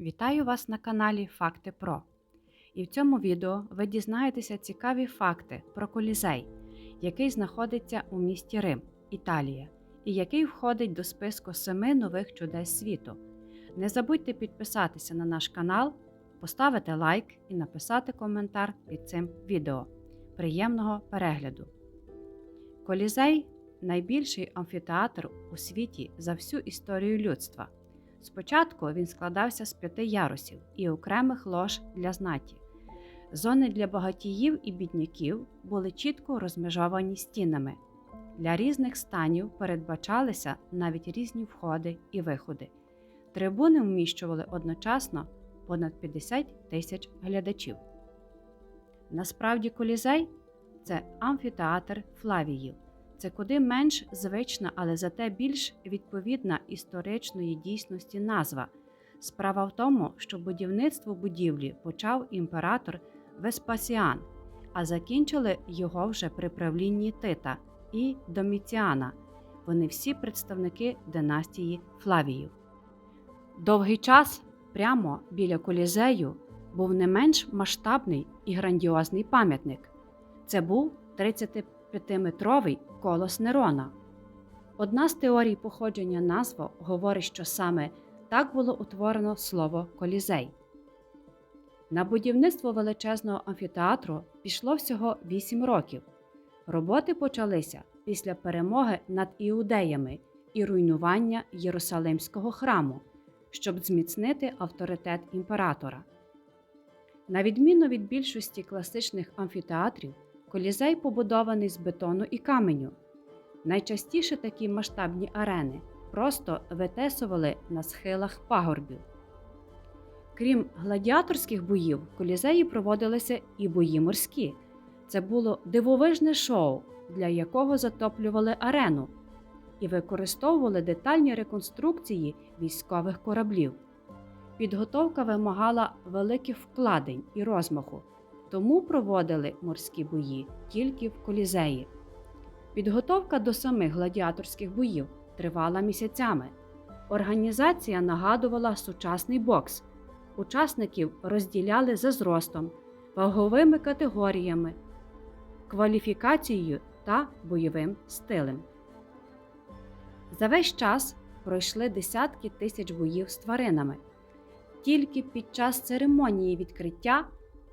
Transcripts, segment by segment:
Вітаю вас на каналі Факти Про. І в цьому відео ви дізнаєтеся цікаві факти про колізей, який знаходиться у місті Рим, Італія, і який входить до списку семи нових чудес світу. Не забудьте підписатися на наш канал, поставити лайк і написати коментар під цим відео. Приємного перегляду! Колізей найбільший амфітеатр у світі за всю історію людства. Спочатку він складався з п'яти ярусів і окремих лож для знаті. Зони для багатіїв і бідняків були чітко розмежовані стінами. Для різних станів передбачалися навіть різні входи і виходи. Трибуни вміщували одночасно понад 50 тисяч глядачів. Насправді, колізей це амфітеатр Флавіїв. Це куди менш звична, але зате більш відповідна історичної дійсності назва. Справа в тому, що будівництво будівлі почав імператор Веспасіан, а закінчили його вже при правлінні Тита і Доміціана. Вони всі представники династії Флавіїв. Довгий час прямо біля колізею був не менш масштабний і грандіозний пам'ятник. Це був 35-метровий колос Нерона. Одна з теорій походження назви говорить, що саме так було утворено слово колізей. На будівництво величезного амфітеатру пішло всього 8 років. Роботи почалися після перемоги над іудеями і руйнування Єрусалимського храму, щоб зміцнити авторитет імператора. На відміну від більшості класичних амфітеатрів, колізей побудований з бетону і каменю. Найчастіше такі масштабні арени просто витесували на схилах пагорбів. Крім гладіаторських боїв, колізеї проводилися і бої морські. Це було дивовижне шоу, для якого затоплювали арену і використовували детальні реконструкції військових кораблів. Підготовка вимагала великих вкладень і розмаху, тому проводили морські бої тільки в колізеї. Підготовка до самих гладіаторських боїв тривала місяцями. Організація нагадувала сучасний бокс. Учасників розділяли за зростом, ваговими категоріями, кваліфікацією та бойовим стилем. За весь час пройшли десятки тисяч боїв з тваринами. Тільки під час церемонії відкриття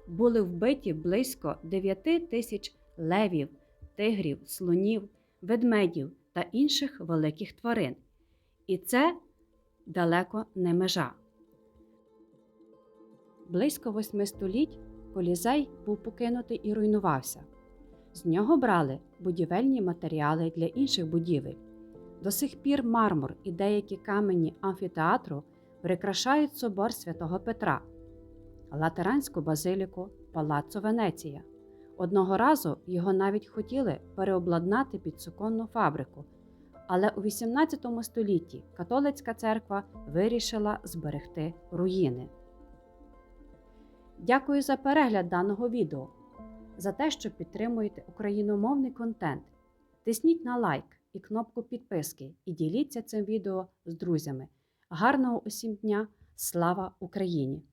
були вбиті близько 9 тисяч левів, тигрів, слонів, ведмедів та інших великих тварин. І це далеко не межа. Близько восьми століть колізей був покинутий і руйнувався. З нього брали будівельні матеріали для інших будівель. До сих пір мармур і деякі камені амфітеатру прикрашають собор святого Петра, Латеранську базиліку, Палаццо Венеція. Одного разу його навіть хотіли переобладнати під суконну фабрику, але у XVIII столітті католицька церква вирішила зберегти руїни. Дякую за перегляд даного відео, за те, що підтримуєте україномовний контент. Тисніть на лайк і кнопку підписки і діліться цим відео з друзями. Гарного усім дня! Слава Україні!